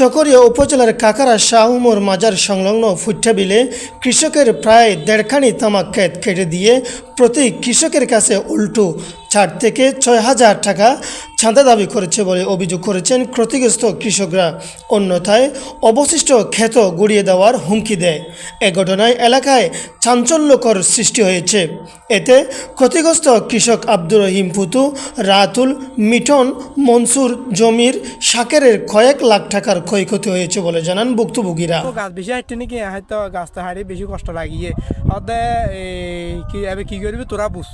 চকরিয়া উপজেলার কাকারা শাহুমোর মাজার সংলগ্ন ফুট্টা বিলে কৃষকের প্রায় দেড়খানি তামাক ক্ষেত কেটে দিয়ে প্রতি কৃষকের কাছে উল্টো চার থেকে ছয় হাজার টাকা চাঁদা দাবি করেছে বলে অভিযোগ করেছেন ক্ষতিগ্রস্ত কৃষকরা। অন্যথায় অবশিষ্ট ক্ষেত গুড়িয়ে দেওয়ার হুমকি দেয়। এ ঘটনায় এলাকায় চাঞ্চল্যকর সৃষ্টি হয়েছে। এতে ক্ষতিগ্রস্ত কৃষক আব্দুর রহিম ফুতু রাতুল, মিঠন, মনসুর, জমির শাকেরের কয়েক লাখ টাকার ক্ষয়ক্ষতি হয়েছে বলে জানান ভুক্তভোগীরা। গাছ বেশি হাঁটতে নাকি? হয়তো গাছটা হাঁড়ি বেশি কষ্ট লাগিয়ে। এবার কি করবি তোরা বুঝ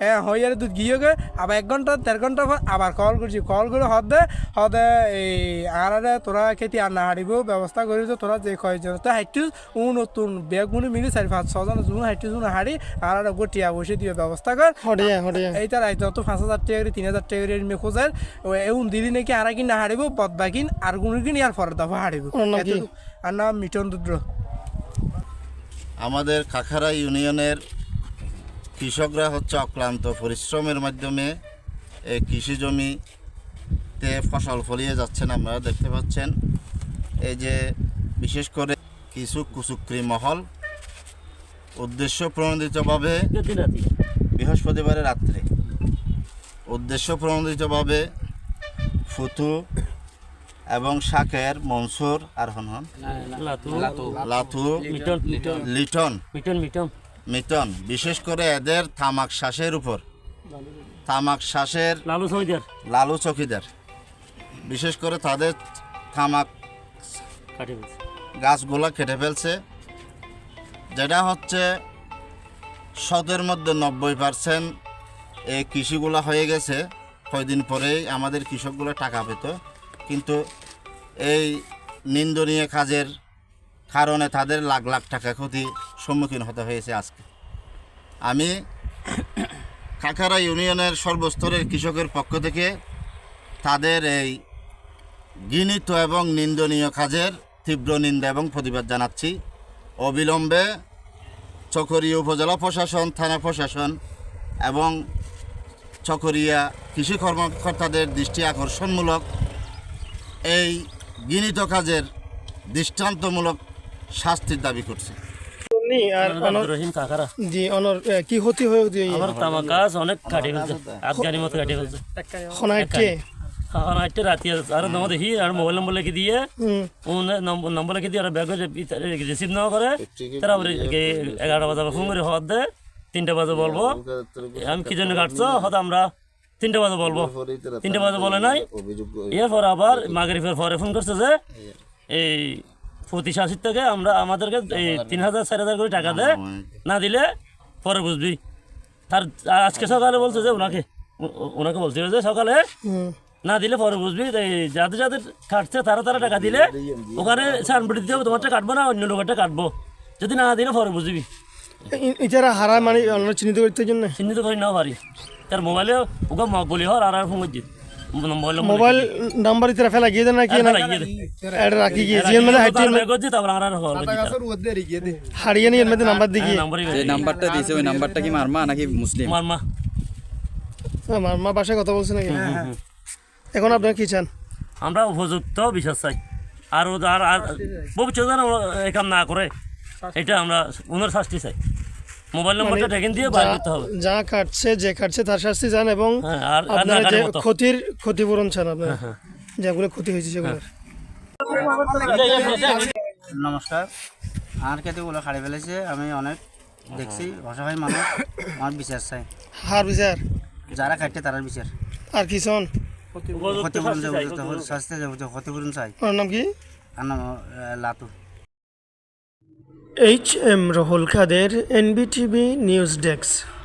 হ্যাঁ হয়ে যাবে তুই গিয়ে গে আবার এক ঘণ্টা দেড় ঘণ্টা পর আবার কল করছি কল করে হদে হদে এই আরে তোরা খেতে আর না হারিব ব্যবস্থা করি তো তোরা যে কয়েকজন তো হাইটু উ নতুন বেগ গুনি মিলি চারি পাঁচ ছজন জুন হাইটু জুন হাড়ি আর গোটিয়া বসে দিয়ে ব্যবস্থা কর এই তার আইতো তো পাঁচ হাজার টাকা করে তিন হাজার টাকা করে মে খোঁজার এউন দিলি নাকি আর কিনা হারিব বদবা কিন আর গুণ কিন আর পরের দফা হারিব। আর নাম মিটন রুদ্র আমাদের কাখারা ইউনিয়নের কৃষকরা হচ্ছে অক্লান্ত পরিশ্রমের মাধ্যমে এই কৃষি জমিতে ফসল ফলিয়ে যাচ্ছেন আপনারা দেখতে পাচ্ছেন এই যে বিশেষ করে কিছু কুচুক্রি মহল উদ্দেশ্য প্রণোদিতভাবে বৃহস্পতিবারের রাত্রে উদ্দেশ্য প্রণোদিতভাবে ফুতু এবং শাকের মনসুর আর হন হন লাথু মিটন লিটন মিটন বিশেষ করে এদের তামাক শ্বাসের উপর। তামাক শ্বাসের লালু সমিদার লালু চকিদার বিশেষ করে তাদের তামাক কাটে গাছগুলো কেটে ফেলছে যেটা হচ্ছে শতের মধ্যে নব্বই পার্সেন্ট এই কৃষিগুলো হয়ে গেছে। কয়দিন পরেই আমাদের কৃষকগুলো টাকা পেত। কিন্তু এই নিন্দনীয় কাজের কারণে তাদের লাখ লাখ টাকা ক্ষতি সম্মুখীন হতে হয়েছে আজকে। আমি কাকারা ইউনিয়নের সর্বস্তরের কৃষকের পক্ষ থেকে তাদের এই ঘৃণিত এবং নিন্দনীয় কাজের তীব্র নিন্দা এবং প্রতিবাদ জানাচ্ছি। অবিলম্বে চকরিয়া উপজেলা প্রশাসন, থানা প্রশাসন এবং চকরিয়া কৃষি কর্মকর্তাদের দৃষ্টি আকর্ষণমূলক এই ঘৃণিত কাজের দৃষ্টান্তমূলক শাস্তির দাবি করছে। উনি আর অনর রহিম কাকারা। জি অনর কি ক্ষতি হয়ে যে আমার তামাক গাছ অনেক কাটে ফেলছে। আফগানি মতো কাটে ফেলছে। খনাইটে এখন আইটে রাতি আর নম্বর দেখি আর মোবাইল নম্বর লিখে দিয়ে নম্বর নম্বর লিখে দিয়ে আর ব্যাগ রিসিভ না করে। তারা এগারোটা বাজে ফোন করে হওয়ার দে তিনটে বাজে বলব। আমি কি জন্য কাটছো? হয়তো আমরা তিনটে বাজে বলব। তিনটে বাজে বলে নাই। এরপর আবার মাগরিফের পরে ফোন করছে যে এই প্রতি শাসির থেকে আমরা আমাদেরকে এই তিন হাজার চার হাজার করে টাকা দে না দিলে পরে বুঝবি। তার আজকে সকালে বলছে যে ওনাকে ওনাকে বলছিল যে সকালে না দিলে পরে বুঝবি। এই যাদের যাদের কাটছে তারা তারা টাকা দিলে ওখানে সানবিটি দিতে হবে তোমারটা কাটবো না অন্য লোকেরটা কাটবো। যদি না দিলে পরে বুঝবি। ইতারা হারা মানে চিহ্নিত করতে জন্য? চিহ্নিত করে নাও পারি তার মোবাইলে ওকে ম- বলি হর আর আর ফোন করছি। মোবাইল নাম্বার ইতারা ফেলা গিয়ে দেন নাকি না এটা রাখি গিয়ে জিয়ান মানে হাইটে করছি তারপর আর আর হল হারিয়ে নিয়ে মধ্যে নাম্বার যে নাম্বারটা দিয়েছে ওই নাম্বারটা কি মারমা নাকি মুসলিম? আমার মা আমার মা বাসায় কথা বলছে নাকি? এখন আপনারা কি চান? আমরা উপযুক্ত বিশ্বাস চাই। আর আর আর ভবিষ্যতে যেন ও এই কাম না করে এটা আমরা ওনার শাস্তি চাই। মোবাইল নম্বরটা ঠেকেন দিয়ে বাইর করতে হবে। যা কাটছে যে কাটছে তার শাস্তি চান এবং হ্যাঁ আপনারা যে ক্ষতির ক্ষতিপূরণ চান আপনারা। যেগুলো ক্ষতি হয়েছে সেগুলো নমস্কার। আমার ক্ষেত্রে খাড়ি ফেলেছে আমি অনেক দেখছি অসহায় মানুষ আমার বিচার চাই। হার বিচার? যারা খাইতে তারার বিচার। আর কি উপযুক্ত ক্ষতিপূরণ ক্ষতিপূরণ চাই। ওর নাম কি? আর নাম লাতু। এইচ এম রহুল খাদের এনবিটিভি নিউজ ডেস্ক